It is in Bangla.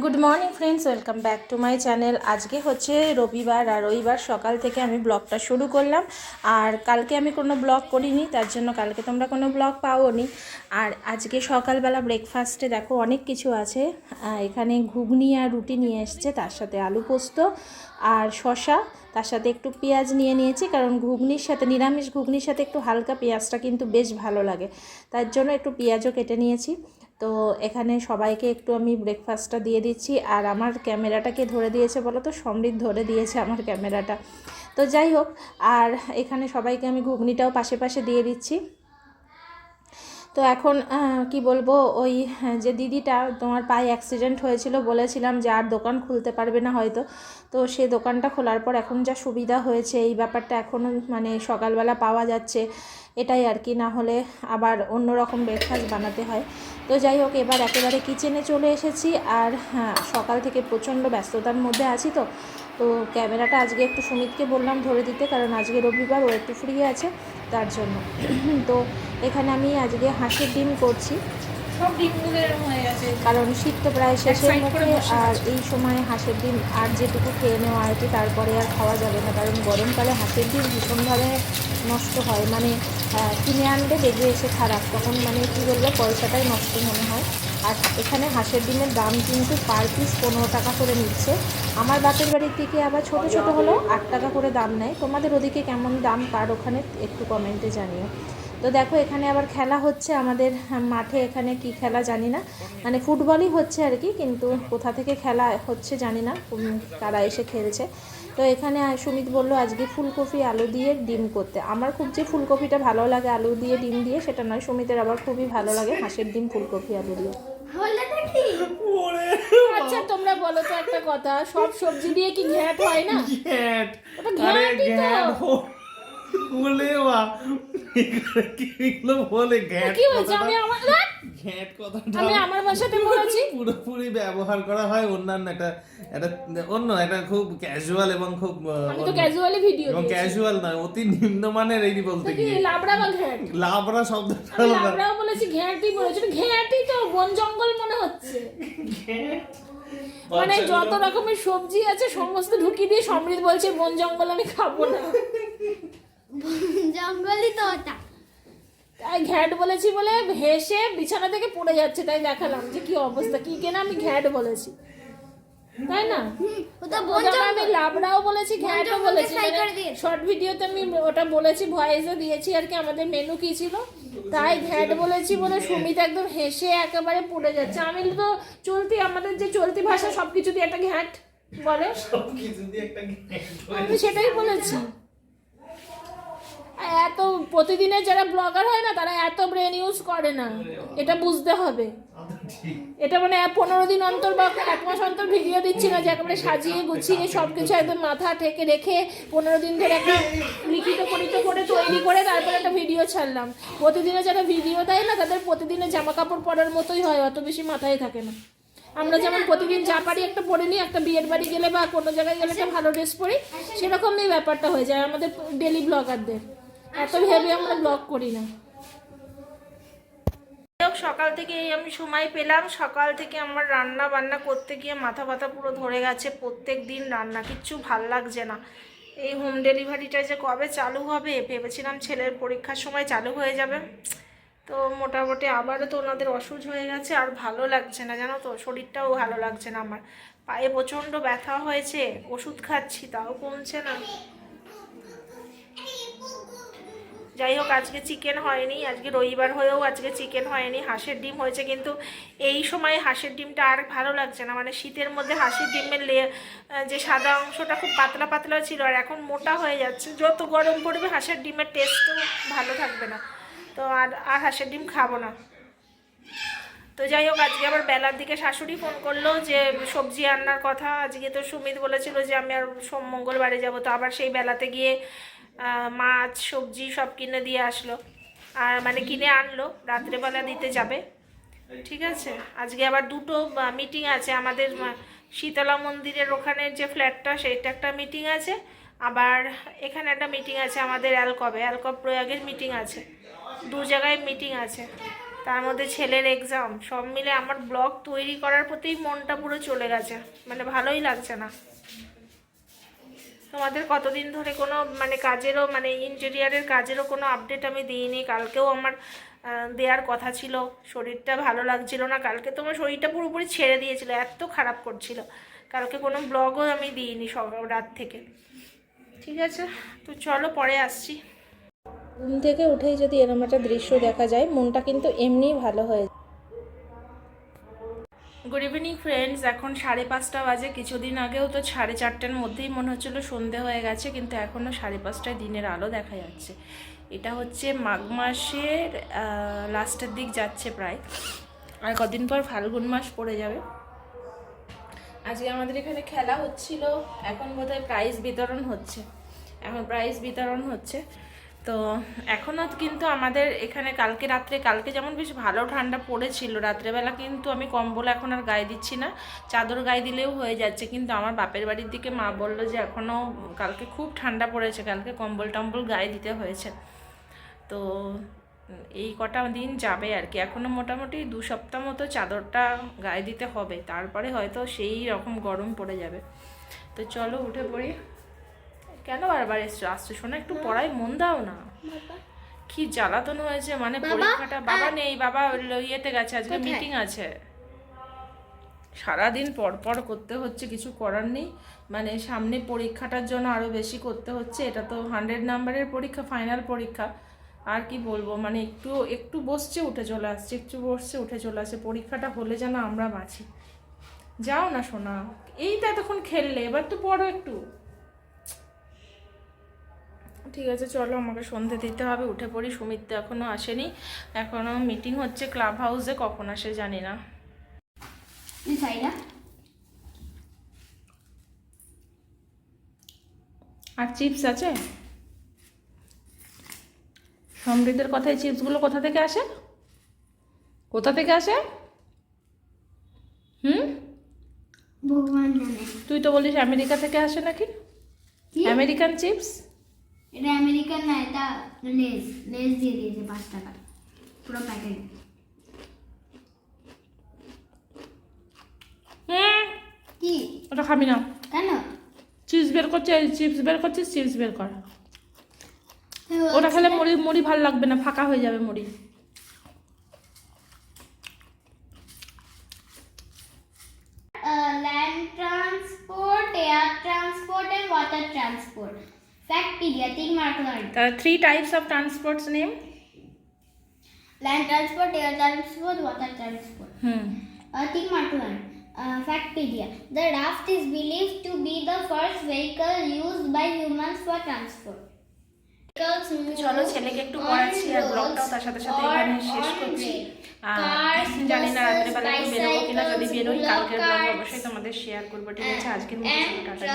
Good morning friends welcome back to my channel আজকে হচ্ছে রবিবার আর রবিবার সকাল থেকে আমি ব্লগটা শুরু করলাম। আর কালকে আমি কোনো ব্লগ করিনি, তার জন্য কালকে তোমরা কোনো ব্লগ পাওনি। আর আজকে সকালবেলা ব্রেকফাস্টে দেখো অনেক কিছু আছে। এখানে ঘুগনি আর রুটি নিয়ে এসছে, তার সাথে আলু পোস্ত আর শশা তার সাথে একটু পেঁয়াজ নিয়ে নিয়েছি, কারণ ঘুগনির সাথে, নিরামিষ ঘুগনির সাথে একটু হালকা পেঁয়াজটা কিন্তু বেশ ভালো লাগে। তার জন্য একটু পেঁয়াজও কেটে নিয়েছি। তো এখানে সবাইকে একটু আমি ব্রেকফাস্টটা দিয়ে দিচ্ছি। আর আমার ক্যামেরাটাকে ধরে দিয়েছে বলো তো সমৃদ্ধ ধরে দিয়েছে আমার ক্যামেরাটা। তো যাই হোক আর এখানে সবাইকে আমি ঘুগনিটাও পাশে পাশে দিয়ে দিচ্ছি। তো এখন কি বলব? ওই হ্যাঁ, যে দিদিটা তোমার পায়ে অ্যাক্সিডেন্ট হয়েছিল বলেছিলাম যে আর দোকান খুলতে পারবে না হয়তো। তো সে দোকানটা খোলার পর এখন যা সুবিধা হয়েছে এই ব্যাপারটা এখনও মানে সকালবেলা পাওয়া যাচ্ছে। এটাই আর কি না হলে আবার অন্য রকম ব্রেকফাস্ট বানাতে হয়। তো যাই হোক এবার একেবারে কিচেনে চলে এসেছি আর হ্যাঁ সকাল থেকে প্রচণ্ড ব্যস্ততার মধ্যে আছি তো। তো ক্যামেরাটা আজকে একটু সুমিতকে বললাম ধরে দিতে কারণ আজকে রবিবার ও একটু ফ্রি আছে তার জন্য। তো এখানে আমি আজকে হাঁসের ডিম করছি। হয়ে কারণ শীত তো প্রায় শেষের মুখে আর এই সময় হাঁসের ডিম আর যেটুকু খেয়ে নেওয়া আর কি তারপরে আর খাওয়া যাবে না। কারণ গরমকালে হাঁসের ডিম ভীষণভাবে নষ্ট হয়। মানে কিনে আনলে দেখবে এসে খারাপ। তখন মানে কী বলব, পয়সাটাই নষ্ট মনে হয়। আর এখানে হাঁসের ডিমের দাম কিন্তু পার পিস পনেরো টাকা করে নিচ্ছে। আমার বাপের বাড়ির দিকে আবার ছোট ছোট হলেও আট টাকা করে দাম নেয়। তোমাদের ওদিকে কেমন দাম? কার ওখানে? একটু কমেন্টে জানিও। তো দেখো, এখানে আবার খেলা হচ্ছে আমাদের মাঠে। এখানে কি খেলা জানি না। মানে ফুটবলই হচ্ছে আর কি, কিন্তু কোথা থেকে খেলা হচ্ছে জানি না। তারা এসে খেলছে। তো এখানে সুমিত বলল আজকে ফুলকপি আলু দিয়ে ডিম করতে। আমার খুব যে ফুলকপিটা ভালো লাগে আলু দিয়ে ডিম দিয়ে সেটা নয় সুমিতের আবার খুবই ভালো লাগে হাঁসের ডিম ফুলকপি আলু দিয়ে। আচ্ছা তোমরা বলো তো একটা কথা সব সবজি দিয়ে কি ঘ্যাট হয় না? গ্যাট বলে বা এগুলো বলে গ্যাট কি হয়েছে আমি আমার ঘ্যাট কথাটা আমি আমার ভাষাতে বলেছি। পুরোপুরি ব্যবহার করা হয় অন্যান্য একটা একটা অন্য একটা খুব ক্যাজুয়াল এবং খুব আমি তো ক্যাজুয়ালি ভিডিও এবং ক্যাজুয়াল নয় অতি নিম্নমানের এই বলতে কি লাবড়া বা ঘ্যাট? লাবড়া শব্দটা। লাবড়াও বলেছি ঘ্যাটই বলেছি। ঘ্যাটই তো বন জঙ্গল মনে হচ্ছে। মানে যত রকমের সবজি আছে সমস্ত ঢুকিয়ে দিয়ে সমৃদ্ধ বলছে বন জঙ্গল আমি খাব না। জঙ্গলই তো ওটা। তাই ঘ্যাট বলেছি বলে হেসে বিছানা থেকে পড়ে যাচ্ছে তাই দেখালাম যে কি অবস্থা। কি কেনা আমি ঘ্যাট বলেছি। তাই না? ওটা আমি লাবড়াও বলেছি ঘ্যাটও বলেছি। শর্ট ভিডিওতে আমি ওটা বলেছি ভয়েসও দিয়েছি আর কি আমাদের মেনু কি ছিল? তাই ঘ্যাট বলেছি বলে সুমিত একদম হেসে একেবারে পড়ে যাচ্ছে। আমি তো চলতি আমাদের যে চলতি ভাষা সবকিছু দিয়ে একটা ঘ্যাট বলে। সবকিছু দিয়ে একটা ঘ্যাট আমি সেটাই বলেছি। এত প্রতিদিনের যারা ব্লগার হয় না, তারা এত ব্রেন ইউজ করে না। এটা বুঝতে হবে। এটা মানে পনেরো দিন অন্তর বা এক মাস অন্তর ভিডিও দিচ্ছি না যে একেবারে সাজিয়ে গুছিয়ে সব কিছু একদম মাথা ঠেকে রেখে পনেরো দিন ধরে একটা লিখিত পরিত করে তৈরি করে তারপরে একটা ভিডিও ছাড়লাম। প্রতিদিনে যারা ভিডিও দেয় না, তাদের প্রতিদিনে জামা কাপড় পরার মতোই হয়, অত বেশি মাথায় থাকে না। আমরা যেমন প্রতিদিন যা পারি একটা পরে নিই, একটা বিয়ের বাড়ি গেলে বা কোনো জায়গায় গেলে একটা ভালো ড্রেস পরি, সেরকমই ব্যাপারটা হয়ে যায় আমাদের ডেলি ব্লগারদের এত ভেবে আমরা ব্লগ করি না। সকাল থেকে আমি সময় পেলাম। সকাল থেকে আমার রান্না বান্না করতে গিয়ে মাথা ব্যথা পুরো ধরে গেছে। প্রত্যেক দিন রান্না, কিচ্ছু ভালো লাগছে না। এই হোম ডেলিভারিটা যে কবে চালু হবে, ভেবেছিলাম ছেলের পরীক্ষার সময় চালু হয়ে যাবে। তো মোটামুটি আবারও তো ওনাদের অসুখ হয়ে গেছে, আর ভালো লাগছে না। জানো তো, শরীরটাও ভালো লাগছে না আমার। পায়ে প্রচণ্ড ব্যথা হয়েছে, ওষুধ খাচ্ছি, তাও কমছে না। যাই হোক, আজকে চিকেন হয়নি, আজকে রবিবার হয়েও আজকে চিকেন হয়নি, হাঁসের ডিম হয়েছে, কিন্তু এই সময় হাঁসের ডিমটা আর ভালো লাগছে না। মানে শীতের মধ্যে হাঁসের ডিমের লে যে সাদা অংশটা খুব পাতলা পাতলা ছিল, আর এখন মোটা হয়ে যাচ্ছে। যত গরম পড়বে, হাঁসের ডিমের টেস্টও ভালো থাকবে না। তো আর আর হাঁসের ডিম খাব না। তো যাই হোক, আজকে আবার বেলার দিকে শাশুড়ি ফোন করল যে, সবজি রান্নার কথা। আজকে তো সুমিত বলেছিল যে, আমি আর সোম মঙ্গলবারে যাব। তো আবার সেই বেলাতে গিয়ে মাছ, সবজি সব কিনে দিয়ে আসলো। আর মানে কিনে আনলো, রাত্রেবেলা দিতে যাবে। ঠিক আছে? আজকে আবার দুটো মিটিং আছে। আমাদের শীতলা মন্দিরের ওখানের যে ফ্ল্যাটটা সেইটা একটা মিটিং আছে। আবার এখানে একটা মিটিং আছে আমাদের অ্যালকবে অ্যালকব প্রয়াগের মিটিং আছে। দু জায়গায় মিটিং আছে। তার মধ্যে ছেলের এক্সাম সব মিলে আমার ব্লগ তৈরি করার প্রতি মনটা পুরো চলে গেছে। মানে ভালোই লাগছে না। তোমাদের কতদিন ধরে কোনো মানে কাজেরও মানে ইন্টেরিয়ারের কাজেরও কোনো আপডেট আমি দিইনি। কালকেও আমার দেওয়ার কথা ছিল। শরীরটা ভালো লাগছিল না। কালকে তোমার শরীরটা পুরোপুরি ছেড়ে দিয়েছিল, এত খারাপ করছিল। কালকে কোনো ব্লগও আমি দিইনি সকাল রাত থেকে। ঠিক আছে? তো চলো, পরে আসছি। ঘুম থেকে উঠেই যদি এরকম একটা দৃশ্য দেখা যায়, মনটা কিন্তু এমনিই ভালো হয়ে যায়। গুড ইভিনিং ফ্রেন্ডস এখন সাড়ে পাঁচটা বাজে। কিছুদিন আগেও তো সাড়ে চারটের মধ্যেই মনে হচ্ছিল সন্ধে হয়ে গেছে, কিন্তু এখনও সাড়ে পাঁচটায় দিনের আলো দেখা যাচ্ছে। এটা হচ্ছে মাঘ মাসের লাস্টের দিক যাচ্ছে প্রায়। আর কদিন পর ফাল্গুন মাস পড়ে যাবে। আজকে আমাদের এখানে খেলা হচ্ছিল। এখন বোধহয় প্রাইজ বিতরণ হচ্ছে। এখন প্রাইজ বিতরণ হচ্ছে। তো এখনও কিন্তু আমাদের এখানে কালকে রাত্রে, কালকে যেমন বেশ ভালো ঠান্ডা পড়েছিল, রাত্রেবেলা কিন্তু আমি কম্বল এখন আর গায়ে দিচ্ছি না, চাদর গায়ে দিলেও হয়ে যাচ্ছে, কিন্তু আমার বাপের বাড়ির দিকে মা বলল যে এখনও কালকে খুব ঠান্ডা পড়েছে, কালকে কম্বল টম্বল গায়ে দিতে হয়েছে। তো এই কটা দিন যাবে আর কি, এখনও মোটামুটি দু সপ্তাহ মতো চাদরটা গায়ে দিতে হবে, তারপরে হয়তো সেই রকম গরম পড়ে যাবে। তো চলো উঠে পড়ি। কেন বারবার এসছো? আসছো শোনো একটু পড়ায় মন দাও না। কি জ্বালাতন হয়েছে মানে পরীক্ষাটা বাবা নেই বাবা ইয়েতে গেছে আজকে মিটিং আছে। সারাদিন পর পর করতে হচ্ছে কিছু করার নেই। মানে সামনে পরীক্ষাটার জন্য আরও বেশি করতে হচ্ছে এটা তো হান্ড্রেড নাম্বারের পরীক্ষা ফাইনাল পরীক্ষা। আর কি বলব মানে একটু একটু বসছে উঠে চলে আসছে একটু বসছে উঠে চলে আসছে। পরীক্ষাটা হলে যেন আমরা বাঁচি। যাও না শোনা এই তো এতক্ষণ খেললে এবার তো পড়ো একটু। ঠিক আছে চলো আমাকে সন্ধে দিতে হবে উঠে পড়ি। সুমিত তো এখনও আসেনি। এখনও মিটিং হচ্ছে ক্লাব হাউসে কখন আসে জানি না। আর চিপস আছে? সমৃদ্ধের কথায় চিপসগুলো কোথা থেকে আসে? কোথা থেকে আসে? হুম? ভগবান জানে। তুই তো বলিস আমেরিকা থেকে আসে নাকি? আমেরিকান চিপস এটা আমেরিকান না এটা লেস লেস দিয়ে দিয়েছে পাঁচ টাকা। পুরো প্যাকেট কি? ওটা খাবি না। কেন? চিপস বের করছে চিপস বের করছিস চিপস বের কর। ওটা খেলে মুড়ি মুড়ি ভালো লাগবে না ফাঁকা হয়ে যাবে মুড়ি। land transport, air transport and water transport. Factoria, তিন মার্ক লাগে three types of transports name land transport, air transport, water transport. Hmm Uh, তিন mark Uh, Factoria. The raft is believed to be the first vehicle used by humans for transport. চলো ছেলেকে একটু পড়াচ্ছি আর ব্লগটাও তার সাথে সাথে এখানে শেষ করছি জানি না রাত্রেবেলা একটু বেরোবো কিনা যদি বেরোই কালকের ব্লগ অবশ্যই তোমাদের শেয়ার করব ঠিক আছে আজকের মতো টাটা